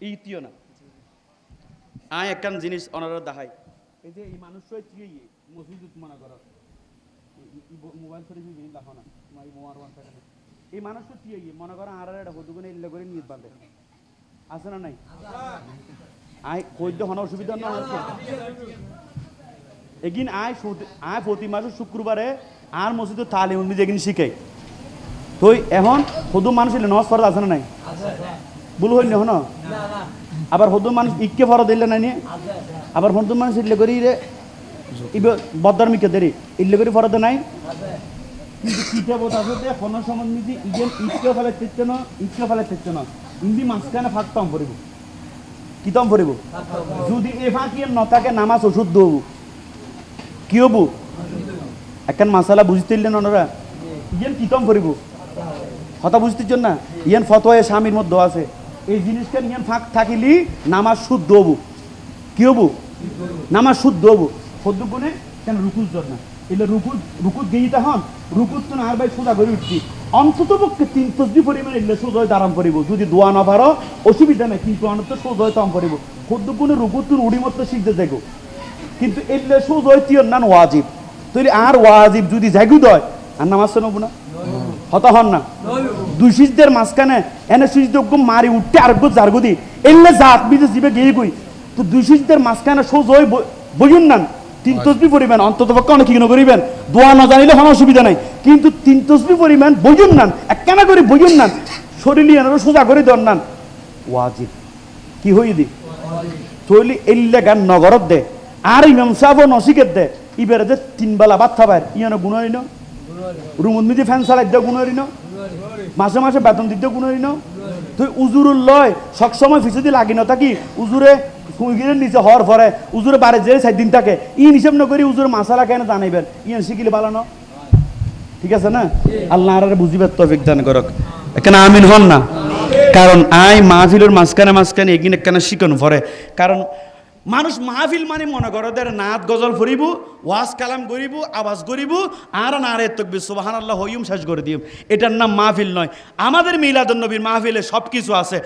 ইতিও না। আয় একখান জিনিস অনারা দেখাই এই যে এই মানুষটাই কি মসজিদ মনে করো মোবাইল ফোনে জিনিস দেখো না? এই মোবাইল ওয়ান সেকেন্ড এই মানুষটা কি মনে করো আর একটা হদুগুনে ইল্লে করে নিয়ে বাঁধে আছে না নাই? আয় কইতে হন অসুবিধা না আছে এগিন আয় আয় প্রতি মাসে শুক্রবারে আর মসজিদে তালিম এগিন শিখাই তো এখন হদু মানুষ ইলে নজ ফরজ আছে না নাই? ভুল হইল হন আবার হদু মানুষ ইকে ফরজ দিলে নি? আবার হদু মানুষ ইল্লে করি রে, ইবে বদ্দার মিকে দেরি, ইল্লে করি ফরজ নাই? কিন্তু কিতাব আছে যে কোন সময় নিদি ইগেন ইকে ফেলে তেচ্ছে না ইকে ফেলে তেচ্ছে না। ইন্দি মাঝখানে ফাঁকতাম পড়িব। কিতম পড়িব? যদি এ ফাঁকি নতাকে নামাজ ওষুধ দেবো। কি হব? একখান মাসালা বুঝতে দিলেন ওনারা ইয়েন কিতম পড়িব? কথা বুঝতেছ না? ইয়ান ফতোয়া স্বামীর মধ্যে আছে। এই জিনিসটা নিয়ে ফাঁক থাকিলি নামাজ শুদ্ধ হব। কি হব? নামাজ শুদ্ধ হব। সদ্য গুণে কেন রুকুজ দর না? এলে রুকুজ রুকুজ গেইতে হন। রুকুজ তো আর ভাই সোজা করে উঠছি অন্তত পক্ষে তিন তসবি পরিমাণে এলে সোজা হয়ে দাঁড়ান পড়িব যদি দোয়া না পারো, অসুবিধা নেই, কিন্তু অনত সোজা হয়ে তাম পড়িব সদ্য গুণে রুকুজ উড়ি মতো শিখতে দেখো। কিন্তু এলে সোজা হয়ে তিয়ন নান ওয়াজিব। তৈরি আর ওয়াজিব যদি জাগু দয়, আর নামাজ শোনব না। হত হন না দুই সিজদের মাঝখানে এনে সিজদজ্ঞ মারি উঠতে আর গো জারগো দি। এলে জাত বিজে জিবে গিয়ে কই। তো দুই সিজদের মাঝখানে সোজ হয়ে বইন নান তিন তসবি পরিমাণ অন্তত পক্ষে অনেক কিনো করিবেন। দোয়া না জানিলে কোনো অসুবিধা নাই। কিন্তু তিন তসবি পরিমাণ বইন নান একখানা করে বইন নান শরীর আনারও সোজা করে দন নান ওয়াজিব। কি হই দি? তৈলি এল্লে গান নগরত দে। আর ইমাম সাহেব নসিকের দে। ইবেরে যে তিন বেলা ভাত খাবার ইয়ানো গুণরিন? রুমুদ মিদি ফ্যান চালাই দিয়ে গুণরিন? মাসে মাসে বেতন দিতে কোনো গুণরিন তুই উজুরুল লয়, সবসময় ফিসুদি লাগি না থাকি উজুরে সুইগিরের নিচে হওয়ার পরে উজুরে বারে যে চার দিন থাকে। ই হিসাব নকরি উজুরে মাসালা কেন জানাইবেন? ইয়ান শিখিলে বালানো ঠিক আছে না? আল্লাহ আর বুঝিবার তৌফিক দান করক। এখানে আমিন হন না? কারণ আই মাহফিলের মাঝখানে মাঝখানে এগিন একখানে শিকন ভরে। কারণ মানুষ মাহফিল মানে মনে করো দের নাত গজল ফুরিব, ওয়াজ কালাম করিব, আওয়াজ করিব, আর না রে তকবি সুবাহান আল্লাহ হইম শেষ করে দিব এটার নাম মাহফিল নয়। আমাদের মিলাদ নবীর মাহফিলে সব কিছু আছে।